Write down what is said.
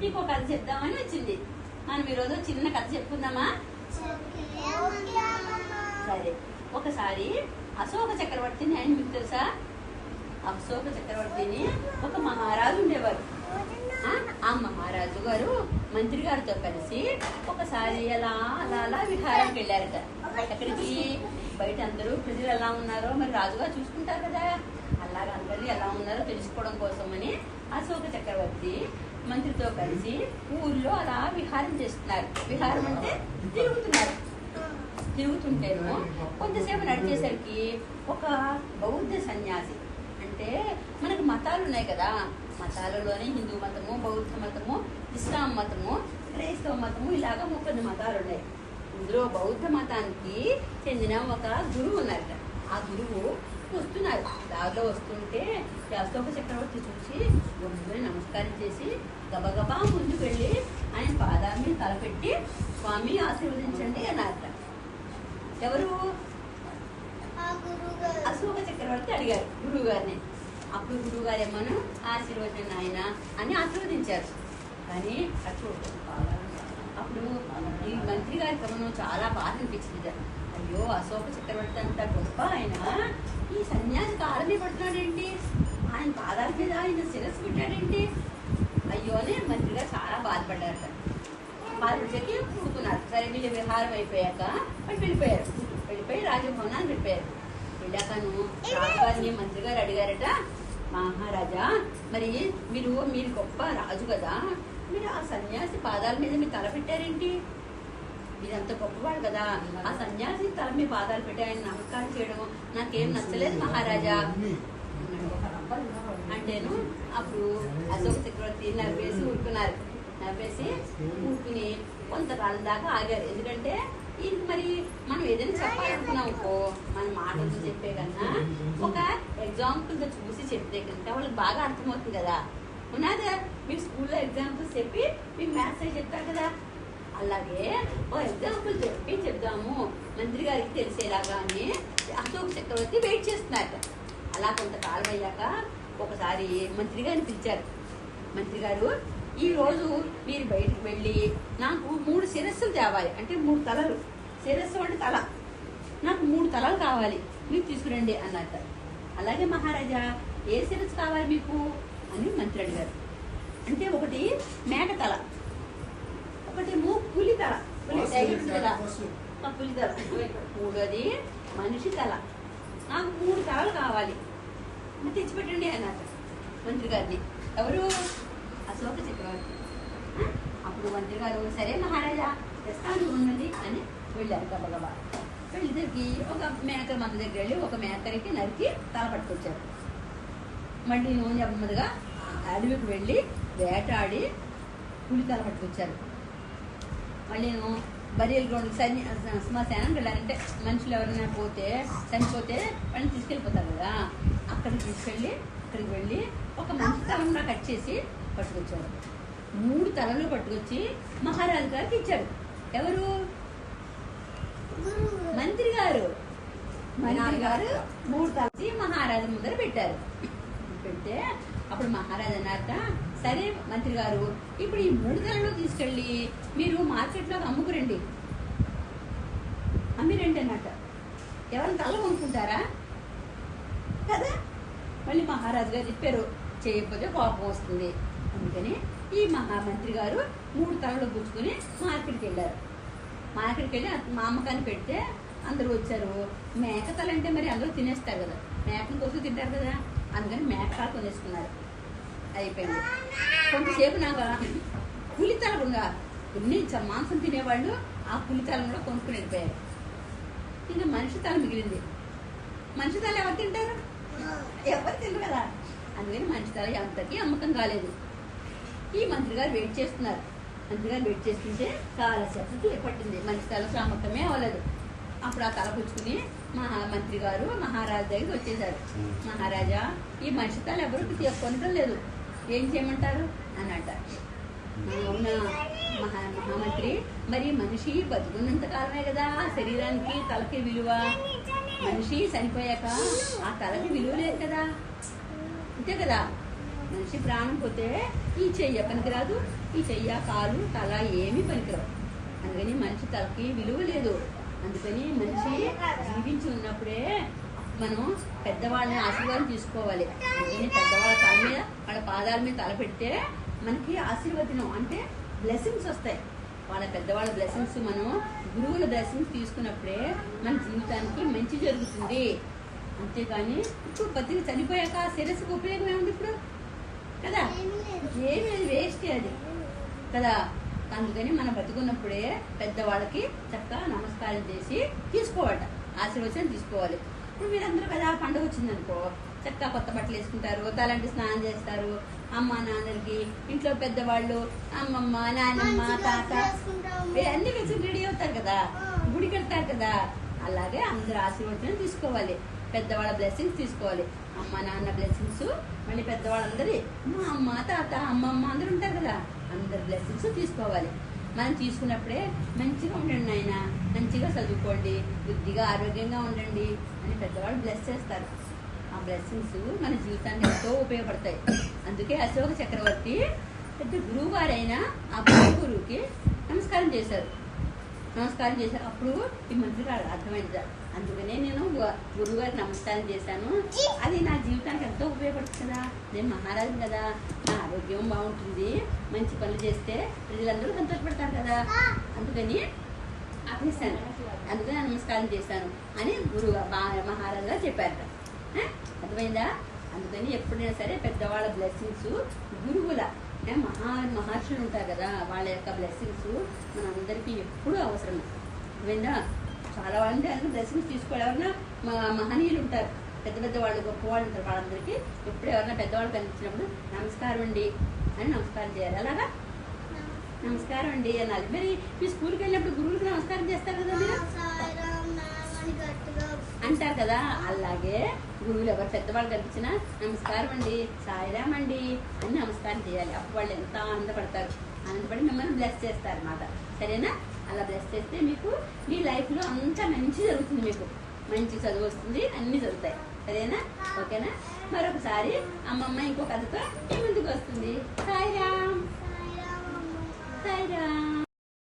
నీకు ఒక కథ చెప్దామని వచ్చింది. మనం ఈరోజు చిన్న కథ చెప్పుకుందామా? సరే. ఒకసారి అశోక చక్రవర్తిని ఆయన మీకు తెలుసా? అశోక చక్రవర్తిని ఒక మహారాజు ఉండేవారు. ఆ, మహారాజు గారు మంత్రి గారితో కలిసి ఒకసారి అలా అలా అలా విహారానికి వెళ్ళారట. ఎక్కడికి? బయట అందరూ ప్రజలు ఎలా ఉన్నారో మరి రాజుగా చూసుకుంటారు కదా. అలాగ అందరూ ఎలా ఉన్నారో తెలుసుకోవడం కోసమని అశోక చక్రవర్తి మంత్రితో కలిసి ఊర్లో అలా విహారం చేస్తున్నారు. విహారం అంటే తిరుగుతున్నారు. తిరుగుతుంటేను కొంతసేపు నడిచేసరికి ఒక బౌద్ధ సన్యాసి. అంటే మనకు మతాలు ఉన్నాయి కదా. మతాలలోనే హిందూ మతము బౌద్ధ మతము ఇస్లాం మతము క్రైస్తవ మతము ఇలాగా ముప్పది మతాలు ఉన్నాయి. ఇందులో బౌద్ధ మతానికి చెందిన ఒక గురువు ఉన్నారట ఆ గురువు వస్తున్నారు. దారిలో వస్తుంటే అశోక చక్రవర్తి చూసి గురువుని నమస్కారం చేసి గబగబా ముందుకు వెళ్ళి ఆయన పాదాల మీద తలపెట్టి స్వామి ఆశీర్వదించండి అన్నారట ఎవరు? అశోక చక్రవర్తి అడిగారు గురువు గారిని అప్పుడు గురువు గారు ఏమను ఆశీర్వచన ఆయన అని ఆశీర్వదించారు. కానీ అప్పుడు అప్పుడు ఈ మంత్రి గారి క్రమం చాలా బాధ అనిపించింది అయ్యో అశోక చక్రవర్తి అంత గొప్ప ఆయన. ఈ సన్యాసి కాలమే పడుతున్నాడేంటి? ఆయన పాదాల మీద ఆయన శిరస్సు పెట్టాడంటే? అయ్యో అని మంత్రిగా చాలా బాధపడ్డారట. బాధపడికి కూతున్నారు సరే వీళ్ళు విహారం అయిపోయాక వాళ్ళు వెళ్ళిపోయారు. వెళ్ళిపోయి రాజభవనాన్ని వెళ్ళిపోయారు. వెళ్ళాకను రాజుగారిని మంత్రి గారు అడిగారట మహారాజా మరి మీరు మీరు గొప్ప రాజు కదా. మీరు ఆ సన్యాసి పాదాల మీద మీరు తల పెట్టారేంటి? మీరంత గొప్పవాడు కదా. ఆ సన్యాసి తల మీ పాదాలు పెట్టి ఆయన నమస్కారం చేయడం నాకేం నచ్చలేదు మహారాజా. అంటేను అప్పుడు అశోక చక్రవర్తి నవ్వేసి ఊరుకున్నారు. నవ్వేసి ఊరుకుని కొంతకాలం దాకా ఆగారు. ఎందుకంటే ఇది మరి మనం ఏదైనా చెప్పాలనుకున్నాం అనుకో మన మాటలతో చెప్పే కన్నా ఒక ఎగ్జాంపుల్తో చూసి చెప్తే కనుక వాళ్ళకి బాగా అర్థమవుతుంది కదా. ఉన్నదా? మీకు స్కూల్లో ఎగ్జాంపుల్స్ చెప్పి మీకు మ్యాథ్స్ చెప్తారు కదా. అలాగే ఓ ఎగ్జాంపుల్ చెప్పి చెప్దాము. మంత్రి గారికి తెలిసేలాగా అని అశోక్ చక్రవర్తి వెయిట్ చేస్తున్నారు. అలా కొంతకాలం అయ్యాక ఒకసారి మంత్రి గారిని పిలిచారు. మంత్రి గారు ఈ రోజు మీరు బయటకు వెళ్ళి నాకు మూడు శిరస్సులు తేవాలి అంటే మూడు తలలు. శిరస్సు అంటే తల. నాకు మూడు తలలు కావాలి మీరు తీసుకురండి అన్నట్ట అలాగే మహారాజా ఏ శిరస్సు కావాలి మీకు? అని మంత్రి అడిగారు. అంటే ఒకటి మేక తల ఒకటేమో పులి తల పులి టైగర్ ఆ పులి తల. మూడోది మనిషి తల నాకు మూడు తరాలు కావాలి. తెచ్చిపెట్టండి అన్నారు. మంత్రి గారిని. ఎవరు? అశోక చక్రవర్తి. అప్పుడు మంత్రి గారు సరే మహారాజా తెస్తాను ఉండండి అని వెళ్ళారు గబగబా. వెళ్ళేసరికి ఒక మేకర్ మన దగ్గర వెళ్ళి ఒక మేకరికి నరికి తల పట్టుకొచ్చారు. మళ్ళీ నూనె చెప్పమదిగా అడవికి వెళ్ళి వేటాడి పులి తల పట్టుకొచ్చారు. మళ్ళీ నేను బరియల్ గ్రౌండ్ సైన్య శ్మశానం వెళ్ళారంటే మనుషులు ఎవరైనా పోతే చనిపోతే వాళ్ళని తీసుకెళ్ళిపోతారు కదా. అక్కడికి తీసుకెళ్ళి అక్కడికి వెళ్ళి ఒక మనిషి తలంలో కట్ చేసి పట్టుకొచ్చారు మూడు తలలు పట్టుకొచ్చి మహారాజు గారికి ఇచ్చారు. ఎవరు? మంత్రి గారు. మంత్రి గారు. మూడు తలచి మహారాజు ముందర పెట్టారు. పెడితే అప్పుడు మహారాజు అన్నారట సరే మంత్రి గారు ఇప్పుడు ఈ మూడు ధరలు తీసుకెళ్ళి మీరు మార్కెట్లో అమ్ముకురండి. అమ్మిరండి అన్నట్టు. ఎవరైనా తల కొనుక్కుంటారా కదా? మళ్ళీ మహారాజు గారు చెప్పారు చేయకపోతే కోపం వస్తుంది. అందుకని ఈ మహామంత్రి గారు మూడు తలలు పుచ్చుకొని మార్కెట్కి వెళ్ళారు. మార్కెట్కి వెళ్ళి మా అమ్మకాన్ని పెడితే అందరూ వచ్చారు. మేక తల అంటే మరి అందరూ తినేస్తారు కదా. మేకను కోసం తింటారు కదా. అందుకని మేక తల కొనేసుకున్నారు. అయిపోయింది. కొంతసేపు నాకు పులితల ఉందా ఎన్ని మాంసం తినేవాళ్ళు ఆ పులితలను కూడా కొనుక్కుని వెళ్ళిపోయారు. ఇంకా మనిషి తల మిగిలింది. మనిషి తల ఎవరు తింటారు? ఎవరు తినరు కదా. అందుకని మనిషి తల అంతకి అమ్మకం కాలేదు. ఈ మంత్రి గారు వెయిట్ చేస్తున్నారు. మంత్రి గారు వెయిట్ చేస్తుంటే చాలా సేపటి పట్టింది మనిషి తల అమ్మకమే అవ్వలేదు. అప్పుడు ఆ తల పుచ్చుకుని మహా మంత్రి గారు మహారాజు దగ్గరికి వచ్చేసారు మహారాజా ఈ మనిషి తల ఎవరు కొనటం లేదు. ఏం చేయమంటారు? అని అంటారు. అవునా మహా మహామంత్రి మరి మనిషి బతుకున్నంత కాలమే కదా ఆ శరీరానికి తలకి విలువ. మనిషి చనిపోయాక ఆ తలకి విలువ లేదు కదా. అంతే కదా. మనిషి ప్రాణం పోతే ఈ చెయ్య పనికిరాదు ఈ చెయ్య కాలు తల ఏమీ పనికిరావు. అందుకని మనిషి తలకి విలువ లేదు. అందుకని మనిషి జీవించి ఉన్నప్పుడే మనం పెద్దవాళ్ళని ఆశీర్వాదం తీసుకోవాలి. అందుకని పెద్దవాళ్ళ తల మీద వాళ్ళ పాదాల మీద తల పెడితే మనకి ఆశీర్వదనం అంటే బ్లెస్సింగ్స్ వస్తాయి. వాళ్ళ పెద్దవాళ్ళ బ్లెస్సింగ్స్ మనం గురువుల బ్లెస్సింగ్స్ తీసుకున్నప్పుడే మన జీవితానికి మంచి జరుగుతుంది. అంతేగాని ఇప్పుడు బతికి చనిపోయాక ఆ శిరస్సుకు ఉపయోగం ఏముంది ఇప్పుడు? కదా? ఏమీ వేస్ట్ అది. కదా? అందుకని మనం బతుకున్నప్పుడే పెద్దవాళ్ళకి చక్కగా నమస్కారం చేసి తీసుకోవాలట ఆశీర్వచనం తీసుకోవాలి. ఇప్పుడు మీరందరూ కదా పండుగ వచ్చిందనుకో చక్కగా కొత్త బట్టలు వేసుకుంటారు తలంటి స్నానం చేస్తారు అమ్మ నాన్నలకి ఇంట్లో పెద్దవాళ్ళు అమ్మమ్మ నాన్నమ్మ తాత అన్ని కలిసి రెడీ అవుతారు కదా గుడికి వెళ్తారు కదా. అలాగే అందరు ఆశీర్వచనం తీసుకోవాలి పెద్దవాళ్ళ బ్లెస్సింగ్స్ తీసుకోవాలి. అమ్మ నాన్న బ్లెస్సింగ్స్ మళ్ళీ పెద్దవాళ్ళందరి మా అమ్మ తాత అమ్మమ్మ అందరూ ఉంటారు కదా అందరి బ్లెస్సింగ్స్ తీసుకోవాలి. మనం తీసుకున్నప్పుడే మంచిగా ఉండండి నాయన మంచిగా చదువుకోండి బుద్ధిగా ఆరోగ్యంగా ఉండండి అని పెద్దవాళ్ళు బ్లెస్ చేస్తారు. ఆ బ్లెస్సింగ్స్ మన జీవితానికి ఎంతో ఉపయోగపడతాయి. అందుకే అశోక చక్రవర్తి పెద్ద గురువు గారైన ఆ గురువుకి నమస్కారం చేశారు. నమస్కారం చేశారు. అప్పుడు ఈ మంత్రికి అర్థమైంది అందుకనే నేను గు- గురువు గారికి నమస్కారం చేశాను. అది నా జీవితానికి ఎంతో ఉపయోగపడుతుంది? కదా నేను మహారాజు కదా. ఆరోగ్యం బాగుంటుంది మంచి పనులు చేస్తే ప్రజలందరూ సంతోషపడతారు కదా. అందుకని ఆపేశాను. అందుకని నమస్కారం చేశాను అని గురువు మహారాజు చెప్పారు. అర్థమైందా? అందుకని ఎప్పుడైనా సరే పెద్దవాళ్ళ బ్లెస్సింగ్స్ గురువుల మహా మహర్షులు ఉంటారు కదా వాళ్ళ యొక్క బ్లెస్సింగ్స్ మనందరికీ ఎప్పుడూ అవసరం అర్థమైందా? చాలా వాళ్ళంటే అందరూ బ్లెస్సింగ్స్ తీసుకోవాలి ఎవరన్నా మహనీయులు ఉంటారు. పెద్ద పెద్ద వాళ్ళు గొప్ప వాళ్ళు ఉంటారు వాళ్ళందరికీ ఎప్పుడు ఎవరైనా పెద్దవాళ్ళు కనిపించినప్పుడు నమస్కారం అండి అని నమస్కారం చేయాలి. అలాగా? నమస్కారం అండి అనాలి. మరి మీ స్కూల్కి వెళ్ళినప్పుడు గురువులకి నమస్కారం చేస్తారు కదా మీరు? అంటారు కదా. అలాగే గురువులు ఎవరు పెద్దవాళ్ళు కనిపించినా నమస్కారం అండి సాయిరామ్ అండి అని నమస్కారం చేయాలి. అప్పుడు వాళ్ళు ఎంత ఆనందపడతారు. ఆనందపడి మిమ్మల్ని బ్లెస్ చేస్తారు అన్నమాట. సరేనా? అలా బ్లెస్ చేస్తే మీకు మీ లైఫ్లో అంతా మంచి జరుగుతుంది మీకు. మంచి చదువు వస్తుంది అన్నీ జరుగుతాయి. సరేనా? ఓకేనా? మరొకసారి అమ్మమ్మ ఇంకో కథతో మీ ముందుకు వస్తుంది. సాయిరామ్. సాయిరామ్